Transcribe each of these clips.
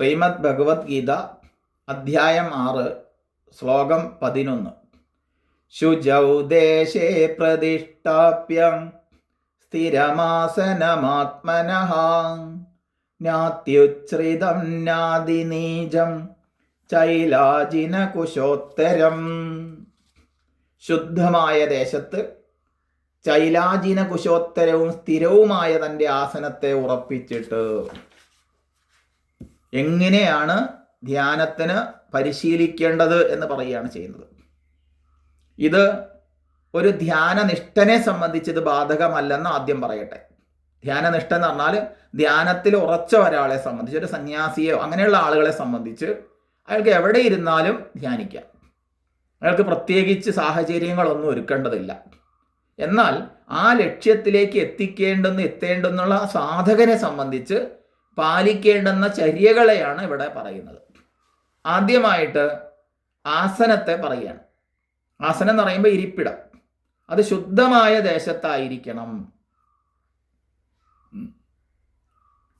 ശ്രീമദ് ഭഗവത്ഗീത അധ്യായം ആറ് ശ്ലോകം പതിനൊന്ന്. ശുചൗ ദേശേ പ്രതിഷ്ഠാപ്യം സ്ഥിരമാസനമാത്മനഃ നാത്യുച്ഛ്രിതം നാദിനീജം ചൈലാജിനകുശോത്തരം. ശുദ്ധമായ ദേശത്ത് ചൈലാജിന കുശോത്തരവും സ്ഥിരവുമായ തന്റെ ആസനത്തെ ഉറപ്പിച്ചിട്ട് എങ്ങനെയാണ് ധ്യാനത്തിന് പരിശീലിക്കേണ്ടത് എന്ന് പറയുകയാണ് ചെയ്യുന്നത്. ഇത് ഒരു ധ്യാനനിഷ്ഠനെ സംബന്ധിച്ച് ഇത് ബാധകമല്ലെന്ന് ആദ്യം പറയട്ടെ. ധ്യാനനിഷ്ഠ എന്ന് പറഞ്ഞാൽ ധ്യാനത്തിൽ ഉറച്ച ഒരാളെ സംബന്ധിച്ച് ഒരു സന്യാസിയോ അങ്ങനെയുള്ള ആളുകളെ സംബന്ധിച്ച് അയാൾക്ക് എവിടെ ഇരുന്നാലും ധ്യാനിക്കാം. അയാൾക്ക് പ്രത്യേകിച്ച് സാഹചര്യങ്ങളൊന്നും ഒരുക്കേണ്ടതില്ല. എന്നാൽ ആ ലക്ഷ്യത്തിലേക്ക് എത്തിക്കേണ്ടെന്ന് എത്തേണ്ടെന്നുള്ള സാധകനെ സംബന്ധിച്ച് പാലിക്കേണ്ടുന്ന ചര്യകളെയാണ് ഇവിടെ പറയുന്നത്. ആദ്യമായിട്ട് ആസനത്തെ പറയുകയാണ്. ആസനം എന്ന് പറയുമ്പോൾ ഇരിപ്പിടം. അത് ശുദ്ധമായ ദേശത്തായിരിക്കണം.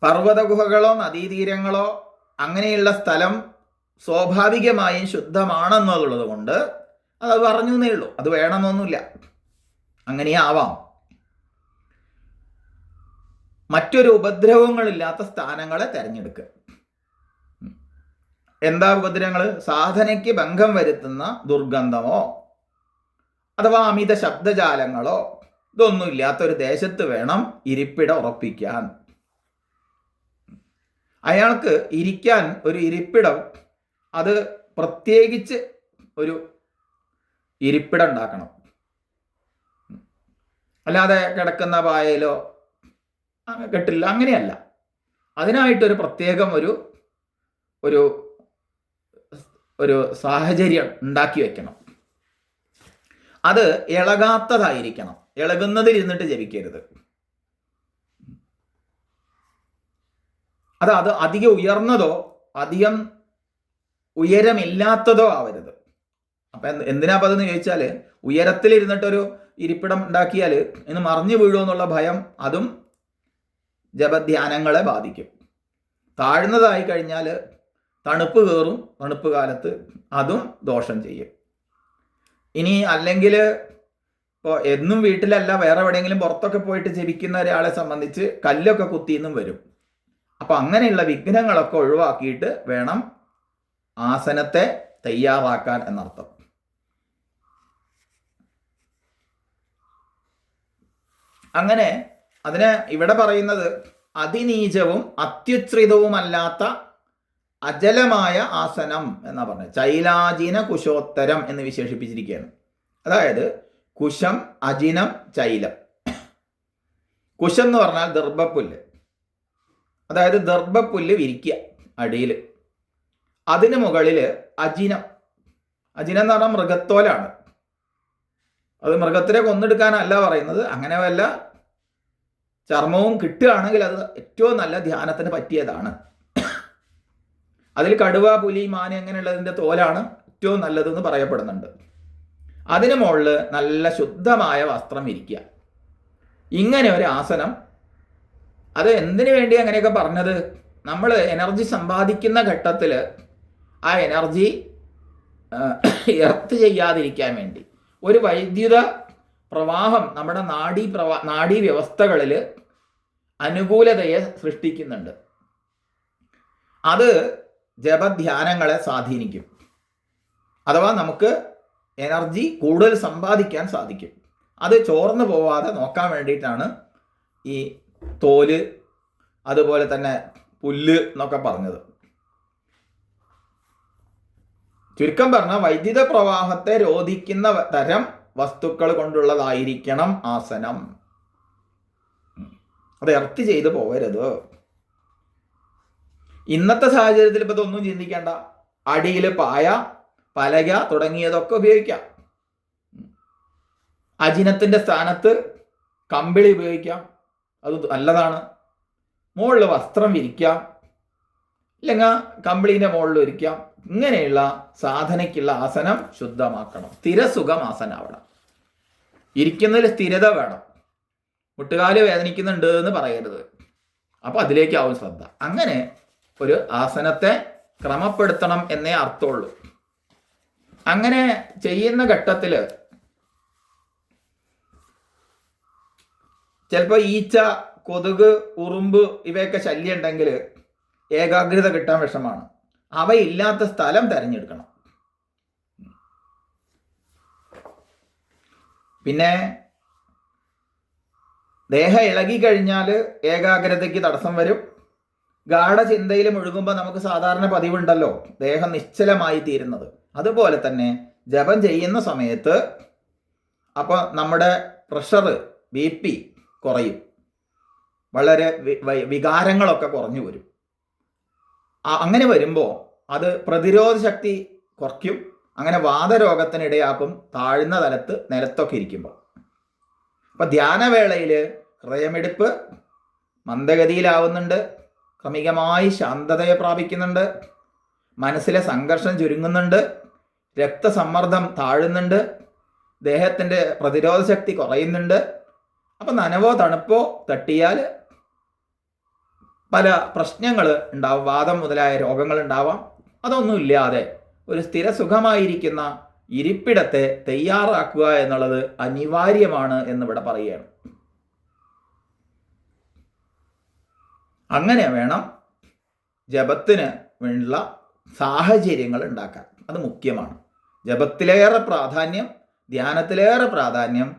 പർവത ഗുഹകളോ നദീതീരങ്ങളോ അങ്ങനെയുള്ള സ്ഥലം സ്വാഭാവികമായും ശുദ്ധമാണെന്നുള്ളത് കൊണ്ട് അത് പറഞ്ഞു എന്നേ ഉള്ളൂ. അത് വേണമെന്നൊന്നുമില്ല. അങ്ങനെയാവാം. മറ്റൊരു ഉപദ്രവങ്ങളില്ലാത്ത സ്ഥാനങ്ങളെ തിരഞ്ഞെടുക്കുക. എന്താ ഉപദ്രവങ്ങൾ സാധനയ്ക്ക് ഭംഗം വരുത്തുന്ന ദുർഗന്ധമോ അഥവാ അമിത ശബ്ദജാലങ്ങളോ ഇതൊന്നും ഇല്ലാത്തൊരു ദേശത്ത് വേണം ഇരിപ്പിട ഉറപ്പിക്കാൻ. അയാൾക്ക് ഇരിക്കാൻ ഒരു ഇരിപ്പിടം അത് പ്രത്യേകിച്ച് ഒരു ഇരിപ്പിടം ഉണ്ടാക്കണം. അല്ലാതെ കിടക്കുന്ന പായയിലോ കെട്ടില്ല. അങ്ങനെയല്ല. അതിനായിട്ടൊരു പ്രത്യേകം ഒരു ഒരു ഒരു സാഹചര്യം ഉണ്ടാക്കി വെക്കണം. അത് ഇളകാത്തതായിരിക്കണം. ഇളകുന്നതിൽ ഇരുന്നിട്ട് ജപിക്കരുത്. അത് അത് അധികം ഉയർന്നതോ അധികം ഉയരമില്ലാത്തതോ ആവരുത്. അപ്പൊ എന്തിനാ അപ്പൊ അതെന്ന് ചോദിച്ചാൽ ഉയരത്തിലിരുന്നിട്ടൊരു ഇരിപ്പിടം ഉണ്ടാക്കിയാൽ ഇന്ന് മറിഞ്ഞു വീഴുമോ എന്നുള്ള ഭയം അതും ജപധ്യാനങ്ങളെ ബാധിക്കും. താഴ്ന്നതായി കഴിഞ്ഞാൽ തണുപ്പ് കയറും തണുപ്പ് കാലത്ത് അതും ദോഷം ചെയ്യും. ഇനി അല്ലെങ്കിൽ ഇപ്പോൾ എന്നും വീട്ടിലല്ല വേറെ എവിടെയെങ്കിലും പുറത്തൊക്കെ പോയിട്ട് ജപിക്കുന്ന ഒരാളെ സംബന്ധിച്ച് കല്ലൊക്കെ കുത്തിയെന്നും വരും. അപ്പം അങ്ങനെയുള്ള വിഘ്നങ്ങളൊക്കെ ഒഴിവാക്കിയിട്ട് വേണം ആസനത്തെ തയ്യാറാക്കാൻ എന്നർത്ഥം. അങ്ങനെ അതിന് ഇവിടെ പറയുന്നത് അതിനീചവും അത്യുച്ഛ്രിതവുമല്ലാത്ത അജലമായ ആസനം എന്നാ പറഞ്ഞത് ചൈലാജിന കുശോത്തരം എന്ന് വിശേഷിപ്പിച്ചിരിക്കുകയാണ്. അതായത് കുശം അജിനം ചൈലം. കുശം എന്ന് പറഞ്ഞാൽ ദർഭപ്പുല്ല്. അതായത് ദർഭപ്പുല്ല് വിരിക്കുക അടിയിൽ അതിന് മുകളിൽ അജിനം. അജിനം എന്ന് പറഞ്ഞാൽ മൃഗത്തോലാണ്. അത് മൃഗത്തിനെ കൊന്നെടുക്കാനല്ല പറയുന്നത്. അങ്ങനെ വല്ല ചർമ്മവും കിട്ടുകയാണെങ്കിൽ അത് ഏറ്റവും നല്ല ധ്യാനത്തിന് പറ്റിയതാണ്. അതിൽ കടുവ പുലി മാന അങ്ങനെയുള്ളതിന്റെ തോലാണ് ഏറ്റവും നല്ലതെന്ന് പറയപ്പെടുന്നുണ്ട്. അതിന് മുകളിൽ നല്ല ശുദ്ധമായ വസ്ത്രം ഇരിക്കുക. ഇങ്ങനെ ഒരു ആസനം അത് എന്തിനു വേണ്ടി അങ്ങനെയൊക്കെ പറഞ്ഞത്? നമ്മൾ എനർജി സമ്പാദിക്കുന്ന ഘട്ടത്തിൽ ആ എനർജി എർത്ത് ചെയ്യാതിരിക്കാൻ വേണ്ടി. ഒരു വൈദ്യുത പ്രവാഹം നമ്മുടെ നാഡീ പ്രവാ നാഡീ വ്യവസ്ഥകളിൽ അനുകൂലതയെ സൃഷ്ടിക്കുന്നുണ്ട്. അത് ജപധ്യാനങ്ങളെ സ്വാധീനിക്കും. അഥവാ നമുക്ക് എനർജി കൂടുതൽ സമ്പാദിക്കാൻ സാധിക്കും. അത് ചോർന്നു പോവാതെ നോക്കാൻ വേണ്ടിയിട്ടാണ് ഈ തോൽ അതുപോലെ തന്നെ പുല്ല് എന്നൊക്കെ പറഞ്ഞത്. ചുരുക്കം പറഞ്ഞാൽ വൈദ്യുത പ്രവാഹത്തെ രോധിക്കുന്ന തരം വസ്തുക്കൾ കൊണ്ടുള്ളതായിരിക്കണം ആസനം. അത് എർത്ത് ചെയ്ത് പോകരുത് ഇന്നത്തെ സാഹചര്യത്തിൽ ഇപ്പൊ ഇതൊന്നും ചിന്തിക്കേണ്ട. അടിയിൽ പായ പലക തുടങ്ങിയതൊക്കെ ഉപയോഗിക്കാം. അജിനത്തിന്റെ സ്ഥാനത്ത് കമ്പിളി ഉപയോഗിക്കാം. അത് നല്ലതാണ്. മുകളിൽ വസ്ത്രം വിരിക്കാം. ഇല്ലെങ്കിൽ കമ്പിളീന്റെ മുകളിൽ ഇരിക്കാം ഇങ്ങനെയുള്ള സാധനയ്ക്കുള്ള ആസനം ശുദ്ധമാക്കണം. സ്ഥിരസുഖം ആസനാവണം ഇരിക്കുന്നതിൽ സ്ഥിരത വേണം. മുട്ടുകാൽ വേദനിക്കുന്നുണ്ട് എന്ന് പറയരുത്. അപ്പോൾ അതിലേക്കാവും ശ്രദ്ധ. അങ്ങനെ ഒരു ആസനത്തെ ക്രമപ്പെടുത്തണം എന്നേ അർത്ഥമുള്ളൂ. അങ്ങനെ ചെയ്യുന്ന ഘട്ടത്തിൽ ചിലപ്പോൾ ഈച്ച കൊതുക് ഉറുമ്പ് ഇവയൊക്കെ ശല്യം ഉണ്ടെങ്കിൽ ഏകാഗ്രത കിട്ടാൻ വിഷമാണ്. അവയില്ലാത്ത സ്ഥലം തിരഞ്ഞെടുക്കണം. പിന്നെ ദേഹം ഇളകി കഴിഞ്ഞാൽ ഏകാഗ്രതയ്ക്ക് തടസ്സം വരും. ഗാഠചിന്തയിൽ മുഴുകുമ്പോൾ നമുക്ക് സാധാരണ പതിവുണ്ടല്ലോ ദേഹം നിശ്ചലമായി തീരുന്നത്. അതുപോലെ തന്നെ ജപം ചെയ്യുന്ന സമയത്ത് അപ്പോൾ നമ്മുടെ പ്രഷർ ബി പി കുറയും. വളരെ വികാരങ്ങളൊക്കെ കുറഞ്ഞു വരും. അങ്ങനെ വരുമ്പോൾ അത് പ്രതിരോധ ശക്തി കുറയ്ക്കും. അങ്ങനെ വാതരോഗത്തിനിടയാക്കും താഴ്ന്ന തലത്ത് നിലത്തൊക്കെ ഇരിക്കുമ്പോൾ അപ്പം ധ്യാനവേളയിൽ ഹൃദയമെടുപ്പ് മന്ദഗതിയിലാവുന്നുണ്ട്. ക്രമികമായി ശാന്തതയെ പ്രാപിക്കുന്നുണ്ട്. മനസ്സിലെ സംഘർഷം ചുരുങ്ങുന്നുണ്ട്. രക്തസമ്മർദ്ദം താഴുന്നുണ്ട്. ദേഹത്തിന്റെ പ്രതിരോധ ശക്തി കുറയുന്നുണ്ട്. അപ്പം നനവോ തണുപ്പോ തട്ടിയാൽ പല പ്രശ്നങ്ങൾ ഉണ്ടാവും. വാദം മുതലായ രോഗങ്ങൾ ഉണ്ടാവാം. അതൊന്നുമില്ലാതെ ഒരു സ്ഥിര സുഖമായിരിക്കുന്ന ഇരിപ്പിടത്തെ തയ്യാറാക്കുക എന്നുള്ളത് അനിവാര്യമാണ് എന്നിവിടെ പറയുകയാണ്. അങ്ങനെ വേണം ജപത്തിന് വേണ്ട സാഹചര്യങ്ങൾ ഉണ്ടാക്കാൻ. അത് മുഖ്യമാണ്. ജപത്തിലേറെ പ്രാധാന്യം ധ്യാനത്തിലേറെ പ്രാധാന്യം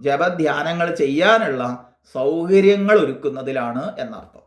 ജപധ്യാനങ്ങൾ ചെയ്യാനുള്ള സൗകര്യങ്ങൾ ഒരുക്കുന്നതിലാണ് എന്നർത്ഥം.